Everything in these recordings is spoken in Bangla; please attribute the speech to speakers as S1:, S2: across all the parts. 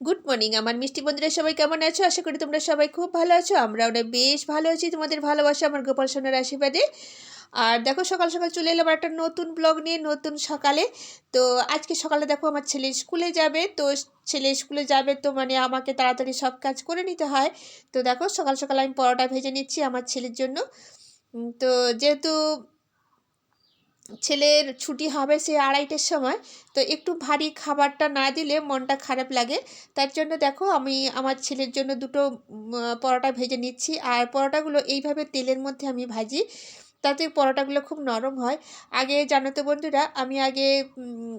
S1: গুড মর্নিং আমার মিষ্টি বন্ধুরা, সবাই কেমন আছো? আশা করি তোমরা সবাই খুব ভালো আছো। আমরা ওরা বেশ ভালো আছি। তোমাদের ভালোবাসা, আমার গোপাল সোনার আশীর্বাদে। আর দেখো, সকাল সকাল চলে এলাম একটা নতুন ব্লগ নিয়ে, নতুন সকালে। তো আজকে সকালে দেখো, আমার ছেলে স্কুলে যাবে। তো ছেলে স্কুলে যাবে তো মানে আমাকে তাড়াতাড়ি সব কাজ করে নিতে হয়। তো দেখো, সকাল সকাল আমি পরোটা ভেজে নিচ্ছি আমার ছেলের জন্য। তো যেহেতু ছেলের ছুটি হবে সে আড়াইটের সময়, তো একটু ভারী খাবারটা না দিলে মনটা খারাপ লাগে। তার জন্য দেখো আমি আমার ছেলের জন্য দুটো পরোটা ভেজে নিচ্ছি। আর পরোটাগুলো এইভাবে তেলের মধ্যে আমি ভাজি, তাতে পরোটাগুলো খুব নরম হয়। আগে জানো তো বন্ধুরা, আমি আগে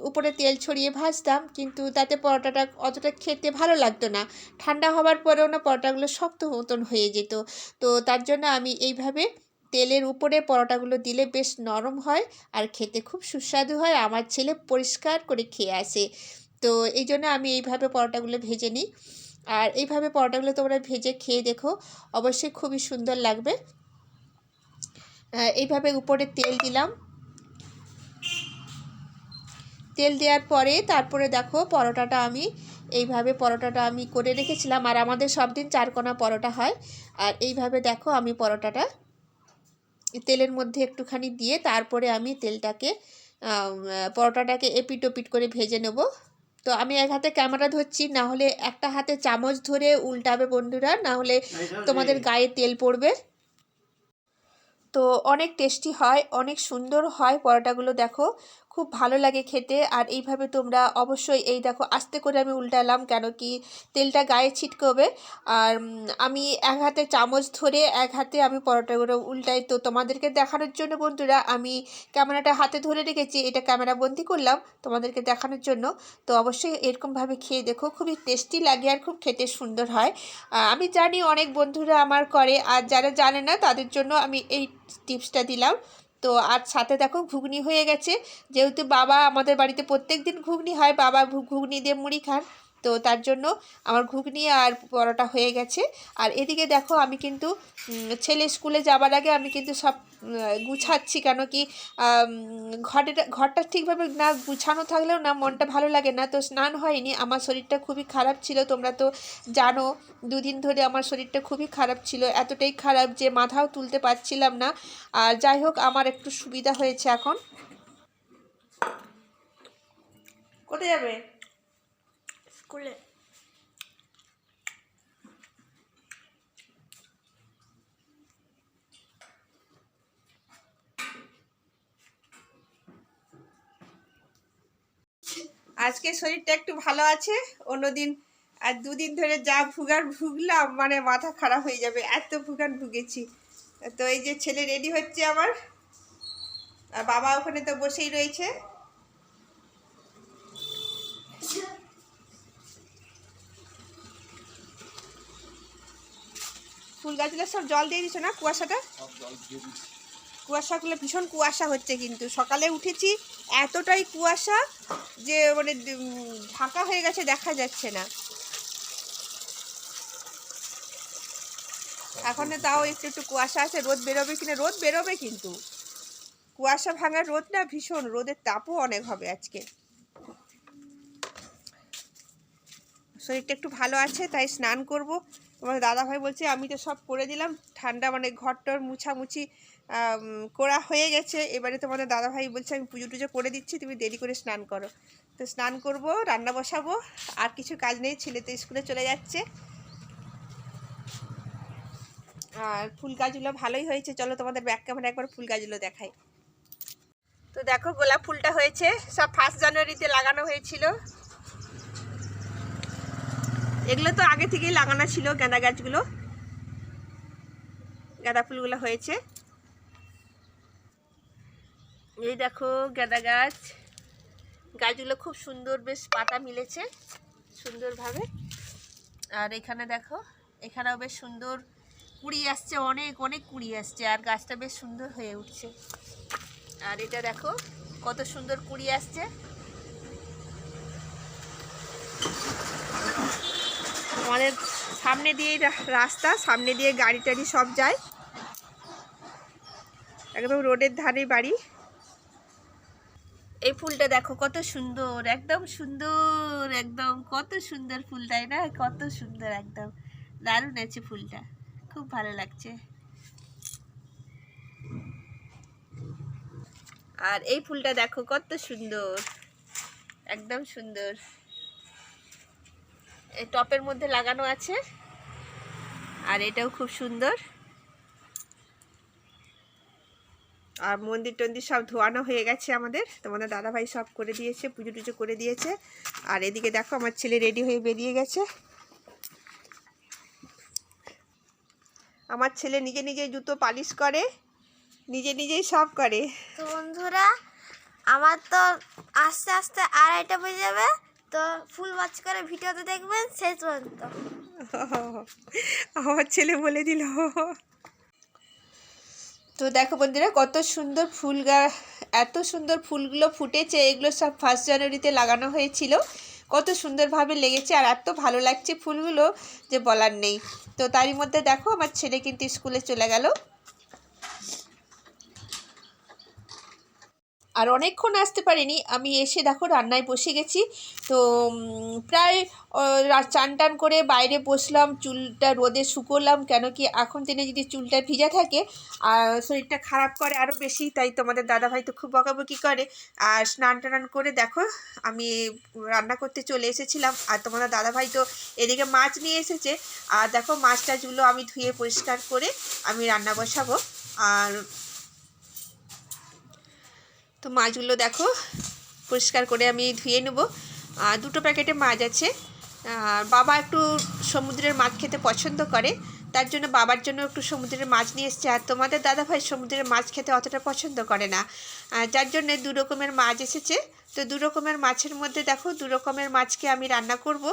S1: উপরে তেল ছড়িয়ে ভাজতাম, কিন্তু তাতে পরোটাটা অতটা খেতে ভালো লাগতো না। ঠান্ডা হওয়ার পরেও না পরোটাগুলো শক্ত মতন হয়ে যেত। তো তার জন্য আমি এইভাবে তেলের উপরে পরোটাগুলো দিলে বেশ নরম হয় আর খেতে খুব সুস্বাদু হয়। আমার ছেলে পরিষ্কার করে খেয়ে আসে। তো এই জন্য আমি এইভাবে পরোটাগুলো ভেজে নিই। আর এইভাবে পরোটাগুলো তোমরা ভেজে খেয়ে দেখো, অবশ্যই খুবই সুন্দর লাগবে। এইভাবে উপরে তেল দিলাম। তেল দেওয়ার পরে তারপরে দেখো পরোটাটা আমি, এইভাবে পরোটাটা আমি করে রেখেছিলাম। আর আমাদের সব দিন চারকোনা পরোটা হয়। আর এইভাবে দেখো আমি পরোটাটা তেলের মধ্যে একটুখানি দিয়ে তারপরে আমি তেলটাকে পরোটাটাকে এপিট ওপিট করে ভেজে নেব। তো আমি এক হাতে ক্যামেরা ধরছি না হলে একটা হাতে চামচ ধরে উল্টাবে বন্ধুরা না হলে তোমাদের গায়ে তেল পড়বে। তো অনেক টেস্টি হয় অনেক সুন্দর হয় পরোটাগুলো দেখো। খুব ভালো লাগে খেতে। আর এইভাবে তোমরা অবশ্যই এই দেখো, আস্তে করে আমি উল্টালাম কেন কি তেলটা গায়ে ছিটকবে। আর আমি এক হাতে চামচ ধরে এক হাতে আমি পরোটাগুলো উল্টাই। তো তোমাদেরকে দেখানোর জন্য বন্ধুরা, আমি ক্যামেরাটা হাতে ধরে রেখেছি, এটা ক্যামেরা বন্দি করলাম তোমাদেরকে দেখানোর জন্য। তো অবশ্যই এরকমভাবে খেয়ে দেখো, খুবই টেস্টি লাগে আর খুব খেতে সুন্দর হয়। আমি জানি অনেক বন্ধুরা আমার করে, আর যারা জানে না তাদের জন্য আমি এই টিপসটা দিলাম। তো আর সাথে দেখো ঘুগনি হয়ে গেছে। যেহেতু বাবা আমাদের বাড়িতে প্রত্যেক দিন ঘুগনি হয়, বাবা ঘুগনি দিয়ে মুড়ি খান। তো তার জন্য আমার ঘুগনি আর পরোটা হয়ে গেছে। আর এদিকে দেখো আমি কিন্তু ছেলে স্কুলে যাবার আগে আমি কিন্তু সব গুছাচ্ছি কেন কি ঘরেটা ঘরটা ঠিকভাবে না গুছানো থাকলেও না মনটা ভালো লাগে না। তো স্নান হয়নি, আমার শরীরটা খুবই খারাপ ছিল, তোমরা তো জানো, দুদিন ধরে আমার শরীরটা খুবই খারাপ ছিল, এতটাই খারাপ যে মাথাও তুলতে পারছিলাম না। আর যাই হোক, আমার একটু সুবিধা হয়েছে এখন। কোথায় যাবে?
S2: স্কুলে
S1: আজকে শরীরটা একটু ভালো আছে, অন্যদিন আর দুদিন ধরে যা ভুগার ভুগলাম মানে মাথা খারাপ হয়ে যাবে, এত ভুগান ভুগেছি। তো এই যে ছেলে রেডি হচ্ছে আমার, আর বাবা ওখানে তো বসেই রয়েছে। ফুল গাছগুলো সব জল দিয়ে দিছো না কুয়াশাটা কুয়াশাগুলো ভীষণ কুয়াশা হচ্ছে কিন্তু। সকালে উঠেছি, এতটাই কুয়াশা যে মানে ঢাকা হয়ে গেছে, দেখা যাচ্ছে না। এখন তাও একটু একটু কুয়াশা আছে, রোদ বেরোবে কিনা, রোদ বেরোবে কিন্তু। কুয়াশা ভাঙার রোদ না ভীষণ, রোদের তাপও অনেক হবে আজকে। শরীরটা একটু ভালো আছে, তাই স্নান করব। তোমার দাদাভাই বলছে, আমি তো সব করে দিলাম, ঠান্ডা মানে ঘরটর মুছামুছি করা হয়ে গেছে। এবারে তোমাদের দাদাভাই বলছে, আমি পুজো টুজো করে দিচ্ছি, তুমি দেরি করে স্নান করো। তো স্নান করব, রান্না বসাবো, আর কিছু কাজ নেই, ছেলে তো স্কুলে চলে যাচ্ছে। আর ফুল গাছগুলো ভালোই হয়েছে। চলো তোমাদের ব্যাক ক্যামেরা একবার ফুল গাছগুলো দেখাই। তো দেখো গোলাপ ফুলটা হয়েছে, সব ফার্স্ট জানুয়ারিতে লাগানো হয়েছিল। এগুলো তো আগে থেকেই লাগানো ছিল গাঁদা গাছগুলো। গাঁদা ফুলগুলো হয়েছে। এই দেখো গাঁদা গাছ। গাছগুলো খুব সুন্দর বেশ পাতা মিলেছে সুন্দরভাবে। আর এখানে দেখো, এখানেও বেশ সুন্দর কুড়ি আসছে, অনেক অনেক কুড়ি আসছে, আর গাছটা বেশ সুন্দর হয়ে উঠছে। আর এটা দেখো, কত সুন্দর কুড়ি আসছে। আমাদের সামনে দিয়ে রাস্তা, সামনে দিয়ে গাড়ি টাড়ি সব যায়। একদম রোডের ধারে বাড়ি। এই ফুলটা দেখো কত সুন্দর, একদম সুন্দর, একদম কত সুন্দর ফুল, তাই না? কত সুন্দর একদম। দারুণ আছে ফুলটা, খুব ভালো লাগছে। আর এই ফুলটা দেখো কত সুন্দর, একদম সুন্দর। টপের মধ্যে লাগানো আছে। আর এটাও খুব সুন্দর। আর মন্দির টন্দির সব ধোয়ানো হয়ে গেছে আমাদের। তোমাদের দাদাভাই সব করে দিয়েছে, পুজো টুজো করে দিয়েছে। আর এদিকে দেখো, আমার ছেলে রেডি হয়ে বেরিয়ে গেছে। আমার ছেলে নিজে নিজে জুতো পালিশ করে, নিজে নিজেই সব করে।
S2: বন্ধুরা, আমার তো আস্তে আস্তে আড়াইটা বেজে যাবে। তো ফুল ওয়াচ করে ভিডিওতে দেখবেন শেষ পর্যন্ত।
S1: আমার ছেলে বলে দিল। তো দেখো বন্ধুরা, কত সুন্দর ফুল এত সুন্দর ফুলগুলো ফুটেছে, এগুলো সব ফার্স্ট জানুয়ারিতে লাগানো হয়েছিল। কত সুন্দরভাবে লেগেছে আর এত ভালো লাগছে ফুলগুলো, যে বলার নেই। তো তারই মধ্যে দেখো, আমার ছেলে কিন্তু স্কুলে চলে গেল। আর অনেকক্ষণ আসতে পারিনি। আমি এসে দেখো রান্নায় বসে গেছি। তো প্রায় চান টান করে বাইরে বসলাম, চুলটা রোদে শুকোলাম, কেন কি এখন দিনে যদি চুলটা ভিজা থাকে, আর শরীরটা খারাপ করে আরও বেশি, তাই তোমাদের দাদাভাই তো খুব বকাবকি করে। আর স্নান টান করে দেখো, আমি রান্না করতে চলে এসেছিলাম। আর তোমাদের দাদাভাই তো এদিকে মাছ নিয়ে এসেছে। আর দেখো মাছ টাছগুলো আমি ধুয়ে পরিষ্কার করে আমি রান্না বসাবো। আর তো মাছগুলো দেখো, পরিষ্কার করে আমি ধুয়ে নেব। দুটো প্যাকেটে মাছ আছে। আর বাবা একটু সমুদ্রের মাছ খেতে পছন্দ করে, তার জন্য বাবার জন্য একটু সমুদ্রের মাছ নিয়ে এসছে। আর তোমাদের দাদাভাই সমুদ্রের মাছ খেতে অতটা পছন্দ করে না। যার জন্যে দু রকমের মাছ এসেছে। তো দু রকমের মাছের মধ্যে দেখো, দু রকমের মাছকে আমি রান্না করব।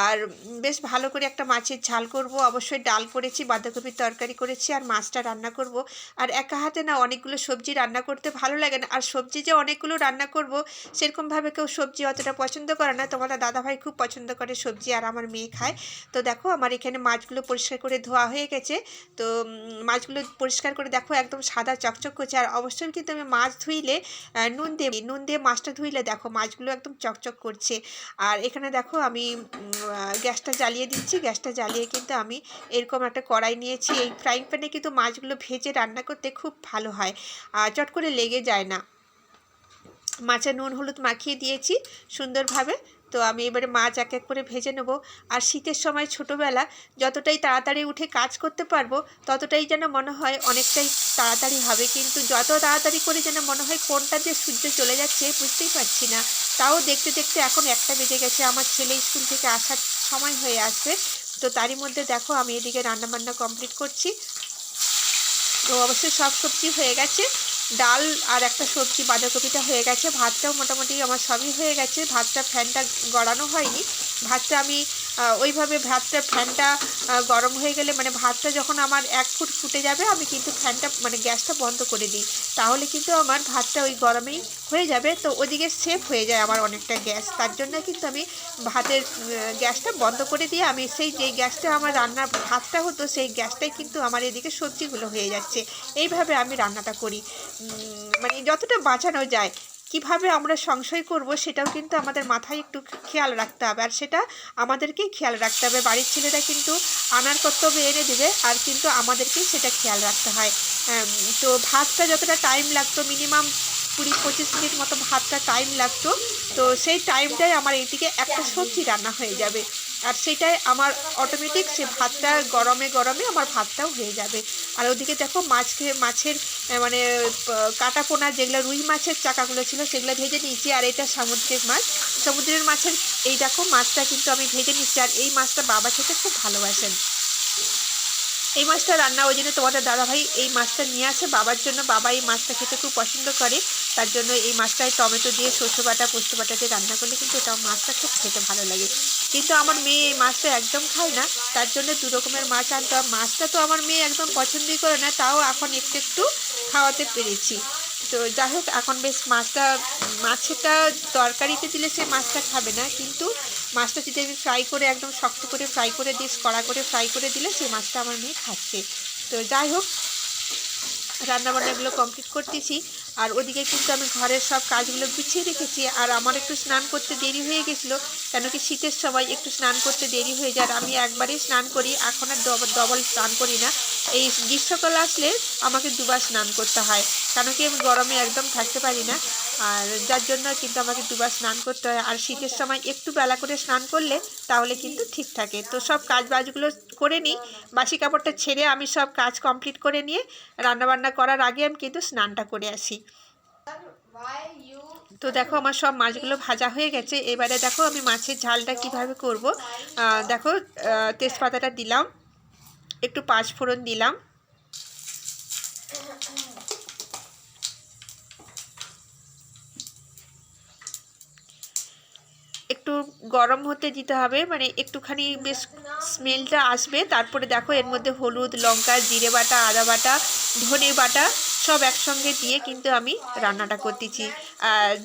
S1: আর বেশ ভালো করে একটা মাছের ঝাল করব। অবশ্যই ডাল করেছি, বাঁধাকপির তরকারি করেছি আর মাছটা রান্না করব। আর একা হাতে না অনেকগুলো সবজি রান্না করতে ভালো লাগে না। আর সবজি যে অনেকগুলো রান্না করব, সেরকমভাবে কেউ সবজি অতটা পছন্দ করে না। তোমাদের দাদাভাই খুব পছন্দ করে সবজি আর আমার মেয়ে খায়। তো দেখো, আমার এখানে মাছগুলো পরিষ্কার করে ধোয়া হয়ে গেছে। তো মাছগুলো পরিষ্কার করে দেখো, একদম সাদা চকচক করছে। আর অবশ্যই কিন্তু আমি মাছ ধুইলে নুন দিয়ে নুন দিয়ে মাছটা ধুইলে দেখো মাছগুলো একদম চকচক করছে। আর এখানে দেখো আমি গ্যাসটা জ্বালিয়ে দিচ্ছি। গ্যাসটা জ্বালিয়ে কিন্তু আমি এরকম একটা কড়াই নিয়েছি। এই ফ্রাইং প্যানে কিন্তু মাছগুলো ভেজে রান্না করতে খুব ভালো হয়। আর চট করে লেগে যায় না। মাছের নুন, হলুদ মাখিয়ে দিয়েছি সুন্দরভাবে। তো আমি এবারে মাছ এক এক করে ভেজে নেব। আর শীতের সময় ছোটোবেলা যতটাই তাড়াতাড়ি উঠে কাজ করতে পারব, ততটাই যেন মনে হয় অনেকটাই তাড়াতাড়ি হবে। কিন্তু যত তাড়াতাড়ি করে যেন মনে হয় কোনটা যে সূর্য চলে যাচ্ছে বুঝতেই পারছি না। তাও দেখতে দেখতে এখন একটা বেজে গেছে। আমার ছেলে স্কুল থেকে আসার সময় হয়ে আসবে। তো তারই মধ্যে দেখো আমি এদিকে রান্নাবান্না কমপ্লিট করছি। তো অবশ্যই সব সবজি হয়ে গেছে। ডাল আর একটা সবজি বাঁধাকপিটা হয়ে গেছে। ভাতটাও মোটামুটি আমার সবই হয়ে গেছে। ভাতটা ফ্যানটা গড়ানো হয়নি। ভাতটা আমি ওইভাবে ভাতটা, ফ্যানটা গরম হয়ে গেলে মানে ভাতটা যখন আমার এক ফুট ফুটে যাবে, আমি কিন্তু ফ্যানটা মানে গ্যাসটা বন্ধ করে দিই। তাহলে কিন্তু আমার ভাতটা ওই গরমেই হয়ে যাবে। তো ওদিকে সেফ হয়ে যায় আমার অনেকটা গ্যাস। তার জন্য কিন্তু আমি ভাতের গ্যাসটা বন্ধ করে দিয়ে আমি সেই যে গ্যাসটা আমার রান্নার ভাতটা হতো, সেই গ্যাসটাই কিন্তু আমার এদিকে সবজিগুলো হয়ে যাচ্ছে। এইভাবে আমি রান্নাটা করি। মানে যতটা বাঁচানো যায়, কীভাবে আমরা সংশয় করব সেটাও কিন্তু আমাদের মাথায় একটু খেয়াল রাখতে হবে। আর সেটা আমাদেরকেই খেয়াল রাখতে হবে। বাড়ির ছেলেরা কিন্তু আনার কর্তব্য এনে দেবে আর কিন্তু আমাদেরকেই সেটা খেয়াল রাখতে হয়। তো ভাতটা যতটা টাইম লাগতো মিনিমাম কুড়ি পঁচিশ মিনিট মতো ভাতটা টাইম লাগতো, তো সেই টাইমটাই আমার এইদিকে একটা সবজি রান্না হয়ে যাবে। আর সেটাই আমার অটোমেটিক সে ভাতটা গরমে গরমে আমার ভাতটাও হয়ে যাবে। আর ওদিকে দেখো মাছকে, মাছের মানে কাটা পোনা যেগুলো রুই মাছের চাকাগুলো ছিল সেগুলো ভেজে নিয়েছি আর এটা সামুদ্রিক মাছ। সমুদ্রের মাছের এই দেখো মাছটা কিন্তু আমি ভেজে নিচ্ছি আর এই মাছটা বাবা খেতে খুব ভালোবাসেন। এই মাছটা রান্না ওই জন্য তোমাদের দাদাভাই এই মাছটা নিয়ে আসে। বাবার জন্য বাবা এই মাছটা খেতে খুব পছন্দ করে। তার জন্য এই মাছটায় টমেটো দিয়ে সর্ষে বাটা, পোস্ত বাটা দিয়ে রান্না করলে কিন্তু এটা মাছটা খুব খেতে ভালো লাগে। কিন্তু আমার মেয়ে এই মাছটা একদম খায় না। তার জন্য দু রকমের মাছ আনতে হয় মাছটা তো আমার মেয়ে একদম পছন্দই করে না, তাও এখন একটু একটু খাওয়াতে পেরেছি। তো যাই হোক, এখন বেশ মাছটা মাছটা তরকারিতে দিলে সে মাছটা খাবে না, কিন্তু মাছটা যদি আমি ফ্রাই করে, একদম শক্ত করে ফ্রাই করে দিস কড়া করে ফ্রাই করে দিলে সেই মাছটা আমার মেয়ে খাচ্ছে। তো যাই হোক, রান্নাবান্নাগুলো কমপ্লিট করতেছি। আর ওদিকে কিন্তু আমি ঘরের সব কাজগুলো গুছিয়ে রেখেছি, আর আমার একটু স্নান করতে দেরি হয়ে গেছিল, কেন কি শীতের সময় একটু স্নান করতে দেরি হয়ে যায়, আর আমি একবারই স্নান করি, এখন আর ডবল স্নান করি না। এই গ্রীষ্মকাল আসলে আমাকে দুবার স্নান করতে হয়, কেন কি আমি গরমে একদম থাকতে পারি না, আর যার জন্য কিন্তু আমাকে দুবার স্নান করতে হয়, আর শীতের সময় একটু বেলা করে স্নান করলে তাহলে কিন্তু ঠিক থাকে। তো সব কাজ বাজগুলো করে নিই, বাসি কাপড়টা ছেড়ে আমি সব কাজ কমপ্লিট করে নিয়ে রান্নাবান্না করার আগে আমি কিন্তু স্নানটা করে আসি। তো দেখো আমার সব মাছগুলো ভাজা হয়ে গেছে। এবারে দেখো আমি মাছের ঝালটা কীভাবে করব। দেখো তেজপাতাটা দিলাম, একটু পাঁচ ফোড়ন দিলাম। একটু গরম হতে দিতে হবে মানে একটুখানি বেশ স্মেলটা আসবে। তারপরে দেখো, এর মধ্যে হলুদ, লঙ্কা, জিরে বাটা, আদা বাটা, ধনে বাটা সব একসঙ্গে দিয়ে কিন্তু আমি রান্নাটা করতেছি।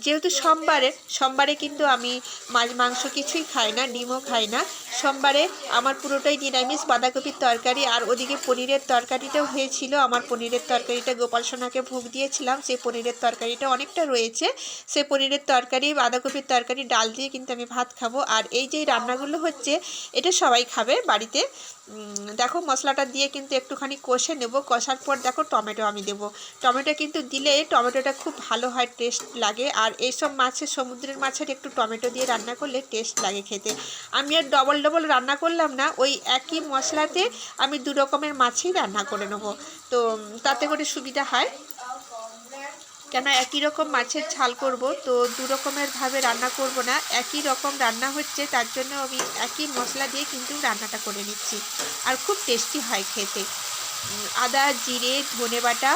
S1: যেহেতু সোমবারে সোমবারে কিন্তু আমি মাছ, মাংস কিছুই খাই না, ডিমও খাই না। সোমবারে আমার পুরোটাই নিরামিষ বাঁধাকপির তরকারি আর ওদিকে পনিরের তরকারিটাও হয়েছিল। আমার পনিরের তরকারিটা গোপাল সোনাকে ভোগ দিয়েছিলাম। সেই পনিরের তরকারিটা অনেকটা রয়েছে। সেই পনিরের তরকারি, বাঁধাকপির তরকারি, ডাল দিয়ে কিন্তু আমি ভাত খাব। আর এই যে রান্নাগুলো হচ্ছে, এটা সবাই খাবে বাড়িতে। দেখো মশলাটা দিয়ে কিন্তু একটুখানি কষে নেব। কষার পর দেখো টমেটো আমি দেবো। টমেটো কিন্তু দিলে টমেটোটা খুব ভালো হয়, টেস্ট লাগে। আর এইসব মাছের, সমুদ্রের মাছের একটু টমেটো দিয়ে রান্না করলে টেস্ট লাগে খেতে। আমি আর ডবল ডবল রান্না করলাম না, ওই একই মশলাতে আমি দু রকমের মাছই রান্না করে নেব। তো তাতে করে সুবিধা হয়। কেন একই রকম মাছের ঝাল করব, তো দু রকমের ভাবে রান্না করব না, একই রকম রান্না হচ্ছে, তার জন্য আমি একই মশলা দিয়ে কিন্তু রান্নাটা করে নিচ্ছি। আর খুব টেস্টি হয় খেতে। আদা, জিরে ধনে বাটা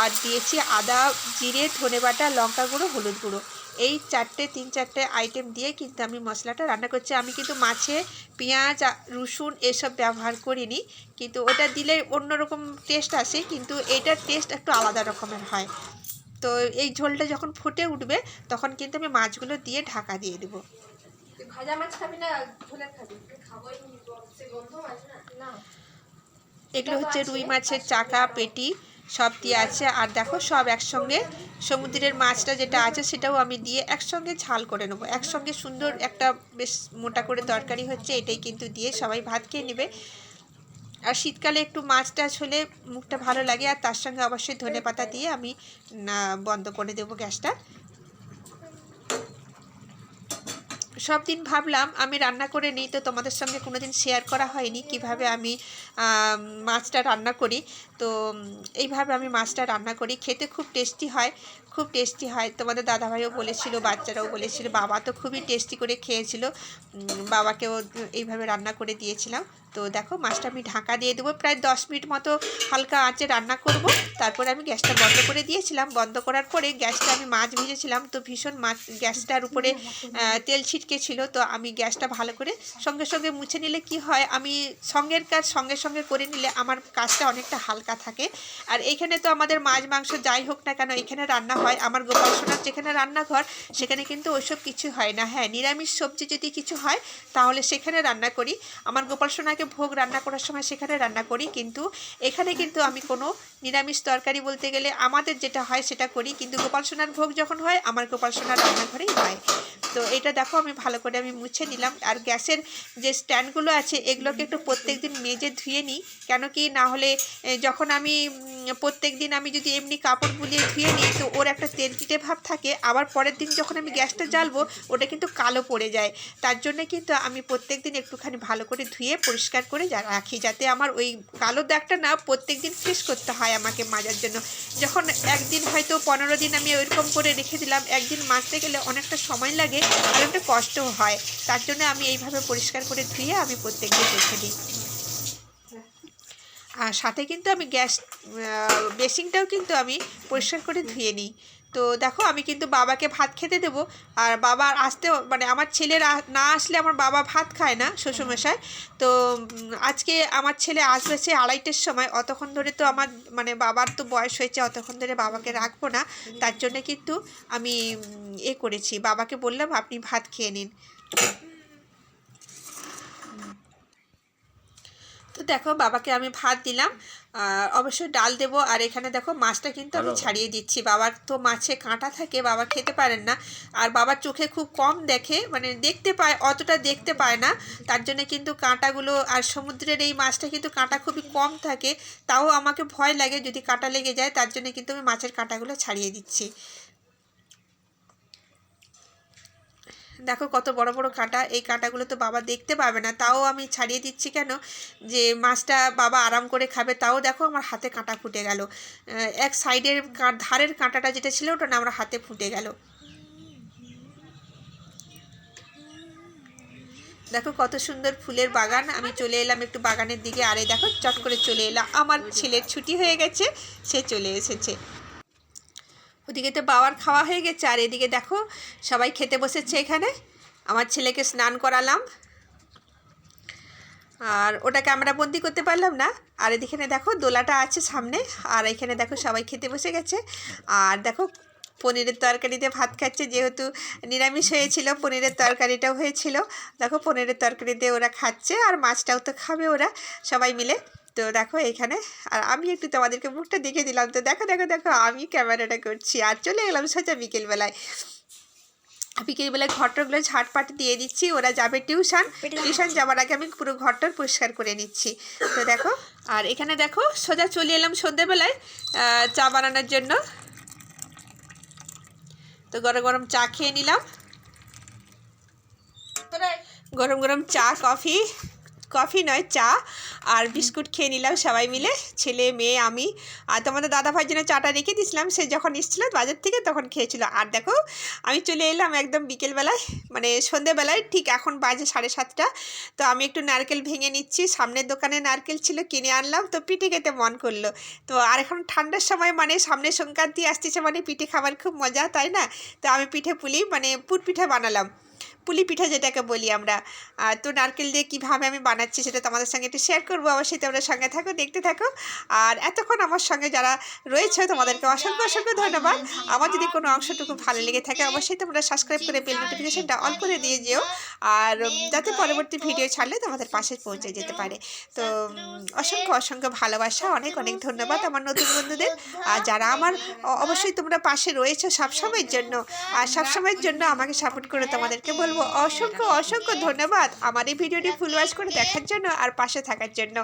S1: আর দিয়েছি আদা জিরে ধনে বাটা লঙ্কা গুঁড়ো হলুদ গুঁড়ো। এই চারটে তিন চারটে আইটেম দিয়ে কিন্তু আমি মশলাটা রান্না করছি। আমি কিন্তু মাছে পেঁয়াজ রসুন এসব ব্যবহার করিনি। কিন্তু ওটা দিলে অন্যরকম টেস্ট আসে কিন্তু এটার টেস্ট একটু আলাদা রকমের হয়। তো এই ঝোলটা যখন ফুটে উঠবে তখন কিন্তু আমি মাছগুলো দিয়ে ঢাকা দিয়ে দেবো।
S2: ভাজা মাছ খাবি না ঝোলে খাবি? খাবোই সে গন্ধ মাছ না? না
S1: এগুলো হচ্ছে রুই মাছের চাকা পেটি। সব দিয়ে আছে। আর দেখো, সব একসঙ্গে সমুদ্রের মাছটা যেটা আছে সেটাও আমি দিয়ে একসঙ্গে ঝাল করে নেব। একসঙ্গে সুন্দর একটা বেশ মোটা করে তরকারি হচ্ছে, এটাই কিন্তু দিয়ে সবাই ভাত খেয়ে নেবে। আর শীতকালে একটু মাছ টাছ হলে মুখটা ভালো লাগে, আর তার সঙ্গে অবশ্যই ধনে পাতা দিয়ে আমি বন্ধ করে দেবো গ্যাসটা। সব দিন ভাবলাম আমি রান্না করে নিই, তো তোমাদের সঙ্গে কোনো দিন শেয়ার করা হয়নি কীভাবে আমি মাছটা রান্না করি। তো এইভাবে আমি মাছটা রান্না করি, খেতে খুব টেস্টি হয়। খুব টেস্টি হয়। তোমাদের দাদাভাইও বলেছিল, বাচ্চারাও বলেছিল, বাবা তো খুবই টেস্টি করে খেয়েছিল। বাবাকেও এইভাবে রান্না করে দিয়েছিলাম। তো দেখো, মাছটা আমি ঢাকা দিয়ে দেবো। প্রায় দশ মিনিট মতো হালকা আঁচে রান্না করব। তারপরে আমি গ্যাসটা বন্ধ করে দিয়েছিলাম। বন্ধ করার পরে গ্যাসটা আমি মাছ ভেজেছিলাম। তো ভীষণ মাছ, গ্যাসটার উপরে তেল ছিটকে ছিল। তো আমি গ্যাসটা ভালো করে সঙ্গে সঙ্গে মুছে নিলে কি হয়, আমি সঙ্গের কাজ সঙ্গে সঙ্গে করে নিলে আমার কাজটা অনেকটা হালকা থাকে। আর এইখানে তো আমাদের মাছ, মাংস যাই হোক না কেন, এখানে রান্না হয়, আমার গোপাল সোনার যেখানে রান্নাঘর, সেখানে কিন্তু ওইসব কিছু হয় না। হ্যাঁ নিরামিষ সবজি যদি কিছু হয়, তাহলে সেখানে রান্না করি। আমার গোপাল সোনাকে ভোগ রান্না করার সময় সেখানে রান্না করি, কিন্তু এখানে কিন্তু আমি কোনো নিরামিষ তরকারি বলতে গেলে আমাদের যেটা হয় সেটা করি, কিন্তু গোপাল সোনার ভোগ যখন হয়, আমার গোপাল সোনার রান্নাঘরেই হয়। তো এটা দেখো, আমি ভালো করে আমি মুছে নিলাম। আর গ্যাসের যে স্ট্যান্ডগুলো আছে, এগুলোকে একটু প্রত্যেক দিন মেজে ধুয়ে নিই। কেন কি না হলে যখন আমি প্রত্যেক দিন আমি যদি এমনি কাপড় বুলিয়ে ধুয়ে নিই, তো ওর একটা তেলটিটে ভাব থাকে। আবার পরের দিন যখন আমি গ্যাসটা জ্বালবো, ওটা কিন্তু কালো পড়ে যায়। তার জন্য কিন্তু আমি প্রত্যেক দিন একটুখানি ভালো করে ধুয়ে পরিষ্কার করে রাখি, যাতে আমার ওই কালো দাগটা না প্রত্যেক দিন ফ্রেশ করতে হয় আমাকে মাজার জন্য। যখন একদিন হয়তো পনেরো দিন আমি ওইরকম করে রেখে দিলাম, একদিন মাজতে গেলে অনেকটা সময় লাগে, আর একটা কষ্টও হয়। তার জন্য আমি এইভাবে পরিষ্কার করে ধুয়ে আমি প্রত্যেক দিন রেখে দিই। আর সাথে কিন্তু আমি গ্যাস বেসিংটাও কিন্তু আমি পরিষ্কার করে ধুয়ে নিই। তো দেখো, আমি কিন্তু বাবাকে ভাত খেতে দেবো। আর বাবা আসতে মানে আমার ছেলের না আসলে আমার বাবা ভাত খায় না শ্বশুরমশাই। তো আজকে আমার ছেলে আসবে সে আড়াইটের সময়। অতক্ষণ ধরে তো আমার মানে বাবার তো বয়স হয়েছে, অতক্ষণ ধরে বাবাকে রাখব না। তার জন্য কিন্তু আমি এ করেছি। বাবাকে বললাম, আপনি ভাত খেয়ে নিন। তো দেখো বাবাকে আমি ভাত দিলাম। আর অবশ্যই ডাল দেবো। আর এখানে দেখো মাছটা কিন্তু আমি ছাড়িয়ে দিচ্ছি। বাবার তো মাছে কাঁটা থাকে বাবা খেতে পারেন না। আর বাবার চোখে খুব কম দেখে মানে দেখতে পায় অতটা দেখতে পায় না। তার জন্য কিন্তু কাঁটাগুলো আর সমুদ্রের এই মাছটা কিন্তু কাঁটা খুবই কম থাকে। তাও আমাকে ভয় লাগে যদি কাঁটা লেগে যায়। তার জন্য কিন্তু আমি মাছের কাঁটাগুলো ছাড়িয়ে দিচ্ছি। দেখো কত বড় বড় কাঁটা। এই কাঁটাগুলো তো বাবা দেখতে পাবে না। তাও আমি ছাড়িয়ে দিচ্ছি কেন? যে মাছটা বাবা আরাম করে খাবে, তাও দেখো আমার হাতে কাঁটা ফুটে গেল। এক সাইডের ধারের কাঁটাটা যেটা ছিল ওটা না, আমার হাতে ফুটে গেল। দেখো কত সুন্দর ফুলের বাগান। আমি চলে এলাম একটু বাগানের দিকে। আরে দেখো, চট করে চলে এলাম আমার ছেলের ছুটি হয়ে গেছে, সে চলে এসেছে। ওদিকে তো বাবার খাওয়া হয়ে গেছে, আর এদিকে দেখো সবাই খেতে বসেছে এখানে। আমার ছেলেকে স্নান করালাম। আর ওটা ক্যামেরা বন্দি করতে পারলাম না। আর এদিকে দেখো দোলাটা আছে সামনে, আর এখানে দেখো সবাই খেতে বসে গেছে। আর দেখো পনিরের তরকারিতে ভাত খাচ্ছে, যেহেতু নিরামিষ হয়েছিল, পনিরের তরকারিটাও হয়েছিল। দেখো পনিরের তরকারিতে ওরা খাচ্ছে, আর মাছটাও তো খাবে ওরা সবাই মিলে। তো দেখো এখানে আর আমি একটু তোমাদেরকে মুখটা দেখে দিলাম। তো দেখো দেখো দেখো আমি ক্যামেরাটা করছি। আর চলে গেলাম সোজা বিকেলবেলায়। বিকেলবেলায় ঘরটাগুলো ঝাটপাট দিয়ে দিচ্ছি ওরা যাবে টিউশন। টিউশন। যাওয়ার আগে আমি পুরো ঘরটার পরিষ্কার করে নিচ্ছি। তো দেখো আর এখানে দেখো সোজা চলে এলাম সন্ধ্যেবেলায় চা বানানোর জন্য। তো গরম গরম চা খেয়ে নিলাম। গরম গরম চা কফি। কফি নয়, চা আর বিস্কুট খেয়ে নিলাম সবাই মিলে, ছেলে, মেয়ে, আমি। আর তোমাদের দাদা ভাইয়ের জন্য চাটা রেখে দিয়েছিলাম, সে যখন এসেছিল বাজার থেকে তখন খেয়েছিল। আর দেখো, আমি চলে এলাম একদম বিকেলবেলায় মানে সন্ধেবেলায়, ঠিক এখন বাজে সাড়ে সাতটা। তো আমি একটু নারকেল ভেঙে নিচ্ছি, সামনের দোকানে নারকেল ছিল, কিনে আনলাম, তো পিঠে খেতে মন করল। তো আর এখন ঠান্ডার সময় মানে সামনে সংক্রান্তি আসতেছে মানে পিঠে খাবার খুব মজা, তাই না? তো আমি পিঠে পুলি মানে পুর পিঠে বানালাম। পুলি পিঠা যেটাকে বলি আমরা। তো নারকেল দিয়ে কীভাবে আমি বানাচ্ছি সেটা তোমাদের সঙ্গে একটু শেয়ার করব। অবশ্যই তোমরা সঙ্গে থাকো, দেখতে থাকো। আর এতক্ষণ আমার সঙ্গে যারা রয়েছে, তোমাদেরকে অসংখ্য অসংখ্য ধন্যবাদ। আমার যদি কোনো অংশটুকু ভালো লেগে থাকে, অবশ্যই তোমরা সাবস্ক্রাইব করে বেল নোটিফিকেশনটা অন করে দিয়ে যেও। আর যাতে পরবর্তী ভিডিও ছাড়লে তোমাদের পাশে পৌঁছে যেতে পারে। তো অসংখ্য অসংখ্য ভালোবাসা, অনেক অনেক ধন্যবাদ আমার নতুন বন্ধুদের। আর যারা আমার অবশ্যই তোমরা পাশে রয়েছে সবসময়ের জন্য। আর সবসময়ের জন্য আমাকে সাপোর্ট করে তোমাদেরকে বলব। অসংখ্য অসংখ্য ধন্যবাদ আমার এই ভিডিওটি ফুল ওয়াচ করে দেখার জন্য আর পাশে থাকার জন্য।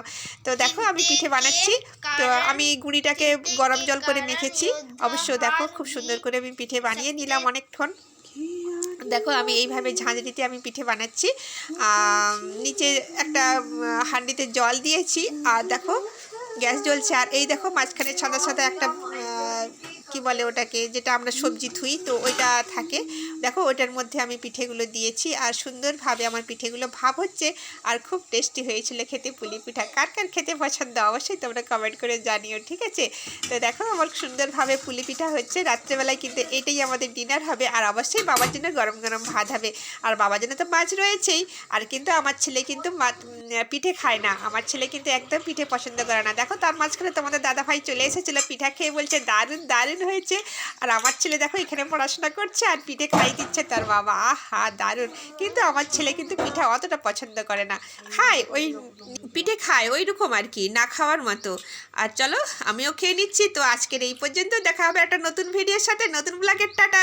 S1: তো দেখো, আমি পিঠে বানাচ্ছি। তো আমি গুঁড়িটাকে গরম জল করে মেখেছি। অবশ্য দেখো, খুব সুন্দর করে আমি পিঠে বানিয়ে নিলাম অনেকক্ষণ। দেখো, আমি এইভাবে ঝাঁঝরিতে আমি পিঠে বানাচ্ছি। নিচে একটা হাঁডিতে জল দিয়েছি। আর দেখো, গ্যাস জ্বলছে। আর এই দেখো, মাঝখানে সাদা সাদা একটা কি বলে ওটাকে, যেটা আমরা সবজি থুই, তো ওইটা থাকে। দেখো ওটার মধ্যে আমি পিঠেগুলো দিয়েছি আর সুন্দরভাবে আমার পিঠেগুলো ভাব হচ্ছে আর খুব টেস্টি হয়েছিল খেতে পুলি পিঠা। কার কার খেতে পছন্দ অবশ্যই তোমরা কমেন্ট করে জানিও, ঠিক আছে? তো দেখো আমার সুন্দরভাবে পুলি পিঠা হচ্ছে। রাত্রেবেলায় কিন্তু এটাই আমাদের ডিনার হবে আর অবশ্যই বাবার জন্য গরম গরম ভাত হবে। আর বাবার জন্য তো মাছ রয়েছেই। আর কিন্তু আমার ছেলে কিন্তু পিঠে খায় না। আমার ছেলে কিন্তু একদম পিঠে পছন্দ করে না। দেখো তার মাঝখানে তোমাদের দাদা ভাই চলে এসেছিল, পিঠা খেয়ে বলছে, দারুণ দারুণ হয়েছে। আর আমার ছেলে দেখো এখানে পড়াশোনা করছে আর পিঠে খাইতে ইচ্ছে তার বাবা। আহা, দারুণ। কিন্তু আমার ছেলে কিন্তু পিঠা অতটা পছন্দ করে না। খায়, ওই পিঠে খায় ওই রকম আর কি, না খাওয়ার মতো। আর চলো, আমিও খেয়ে নিচ্ছি। তো আজকের এই পর্যন্ত দেখা হবে একটা নতুন ভিডিওর সাথে। নতুন ব্লগের টাটা!